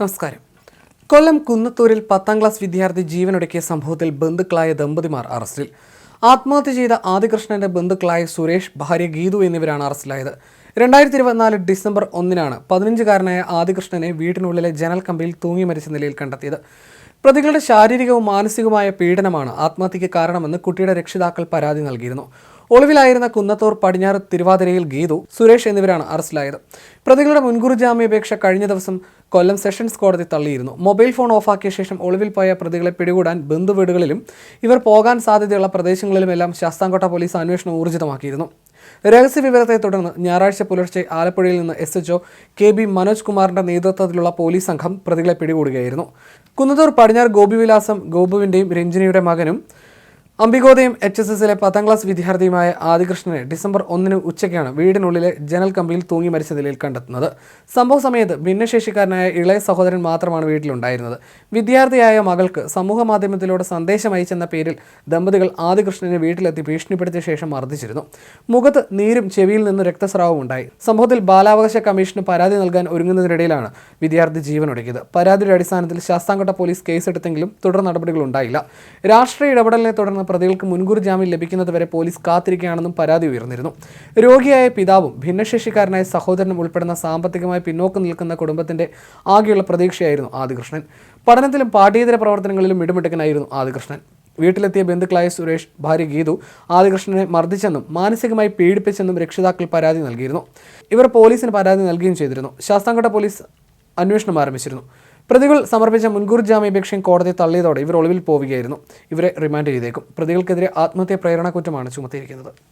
നമസ്കാരം. കൊല്ലം കുന്നത്തൂരിൽ പത്താം ക്ലാസ് വിദ്യാർത്ഥി ജീവനൊടുക്കിയ സംഭവത്തിൽ ബന്ധുക്കളായ ദമ്പതിമാർ അറസ്റ്റിൽ. ആത്മഹത്യ ചെയ്ത ആദികൃഷ്ണന്റെ ബന്ധുക്കളായ സുരേഷ് ഭാര്യ ഗീതു എന്നിവരാണ് അറസ്റ്റിലായത്. രണ്ടായിരത്തി ഇരുപത്തിനാല് ഡിസംബർ ഒന്നിനാണ് പതിനഞ്ചുകാരനായ ആദികൃഷ്ണനെ വീട്ടിനുള്ളിലെ ജനൽ കമ്പിയിൽ തൂങ്ങി മരിച്ച നിലയിൽ കണ്ടെത്തിയത്. പ്രതികളുടെ ശാരീരികവും മാനസികവുമായ പീഡനമാണ് ആത്മഹത്യയ്ക്ക് കാരണമെന്ന് കുട്ടിയുടെ രക്ഷിതാക്കൾ പരാതി നൽകിയിരുന്നു. ഒളിവിലായിരുന്ന കുന്നത്തൂർ പടിഞ്ഞാറ് തിരുവാതിരയിൽ ഗീതു സുരേഷ് എന്നിവരാണ് അറസ്റ്റിലായത്. പ്രതികളുടെ മുൻകൂർ ജാമ്യാപേക്ഷ കഴിഞ്ഞ ദിവസം കൊല്ലം സെഷൻസ് കോടതി തള്ളിയിരുന്നു. മൊബൈൽ ഫോൺ ഓഫാക്കിയ ശേഷം ഒളിവിൽ പോയ പ്രതികളെ പിടികൂടാൻ ബന്ധുവീടുകളിലും ഇവർ പോകാൻ സാധ്യതയുള്ള പ്രദേശങ്ങളിലുമെല്ലാം ശാസ്താംകോട്ട പോലീസ് അന്വേഷണം ഊർജിതമാക്കിയിരുന്നു. രഹസ്യ വിവരത്തെ തുടർന്ന് ഞായറാഴ്ച പുലർച്ചെ ആലപ്പുഴയിൽ നിന്ന് S HO K B Manoj കുമാറിന്റെ നേതൃത്വത്തിലുള്ള പോലീസ് സംഘം പ്രതികളെ പിടികൂടുകയായിരുന്നു. കുന്നത്തൂർ പടിഞ്ഞാറ് ഗോപിവിലാസം ഗോപുവിന്റെയും രഞ്ജിനിയുടെ മകനും അംബികോദയം എച്ച് എസ് എസിലെ പത്താം ക്ലാസ് വിദ്യാർത്ഥിയുമായ ആദികൃഷ്ണനെ ഡിസംബർ ഒന്നിന് ഉച്ചയ്ക്കാണ് വീടിനുള്ളിലെ ജനൽ കമ്പിയിൽ തൂങ്ങി മരിച്ച നിലയിൽ കണ്ടെത്തുന്നത്. സംഭവ സമയത്ത് ഭിന്നശേഷിക്കാരനായ ഇളയ സഹോദരൻ മാത്രമാണ് വീട്ടിലുണ്ടായിരുന്നത്. വിദ്യാർത്ഥിയായ മകൾക്ക് സമൂഹ മാധ്യമത്തിലൂടെ സന്ദേശം അയച്ചെന്ന പേരിൽ ദമ്പതികൾ ആദികൃഷ്ണനെ വീട്ടിലെത്തി ഭീഷണിപ്പെടുത്തിയ ശേഷം മർദ്ദിച്ചിരുന്നു. മുഖത്ത് നീരും ചെവിയിൽ നിന്ന് രക്തസ്രാവവും ഉണ്ടായി. സംഭവത്തിൽ ബാലാവകാശ കമ്മീഷന് പരാതി നൽകാൻ ഒരുങ്ങുന്നതിനിടയിലാണ് വിദ്യാർത്ഥി ജീവനൊടുക്കിയത്. പരാതിയുടെ അടിസ്ഥാനത്തിൽ ശാസ്താംകോട്ട പോലീസ് കേസെടുത്തെങ്കിലും തുടർ നടപടികൾ ഉണ്ടായില്ല. രാഷ്ട്രീയ ഇടപെടലിനെ തുടർന്ന് പ്രതികൾക്ക് മുൻകൂർ ജാമ്യം ലഭിക്കുന്നതുവരെ പോലീസ് കാത്തിരിക്കുകയാണെന്നും പരാതി ഉയർന്നിരുന്നു. രോഗിയായ പിതാവും ഭിന്നശേഷിക്കാരനായ സഹോദരനും ഉൾപ്പെടുന്ന സാമ്പത്തികമായി പിന്നോക്കം നിൽക്കുന്ന കുടുംബത്തിന്റെ ആകെയുള്ള പ്രതീക്ഷയായിരുന്നു ആദികൃഷ്ണൻ. പഠനത്തിലും പാഠ്യേതര പ്രവർത്തനങ്ങളിലും മിടുമിടുക്കനായിരുന്നു ആദികൃഷ്ണൻ. വീട്ടിലെത്തിയ ബന്ധുക്കളായ സുരേഷ് ഭാര്യ ഗീതു ആദികൃഷ്ണനെ മർദ്ദിച്ചെന്നും മാനസികമായി പീഡിപ്പിച്ചെന്നും രക്ഷിതാക്കൾ പരാതി നൽകിയിരുന്നു. ഇവർ പോലീസിന് പരാതി നൽകുകയും ചെയ്തിരുന്നു. ശാസ്താംകോട്ട പോലീസ് അന്വേഷണം ആരംഭിച്ചിരുന്നു. പ്രതികൾ സമർപ്പിച്ച മുൻകൂർ ജാമ്യാപേക്ഷയും കോടതി തള്ളിയതോടെ ഇവർ ഒളിവിൽ പോവുകയായിരുന്നു. ഇവരെ റിമാൻഡ് ചെയ്തേക്കും. പ്രതികൾക്കെതിരെ ആത്മഹത്യാ പ്രേരണ കുറ്റമാണ് ചുമത്തിയിരിക്കുന്നത്.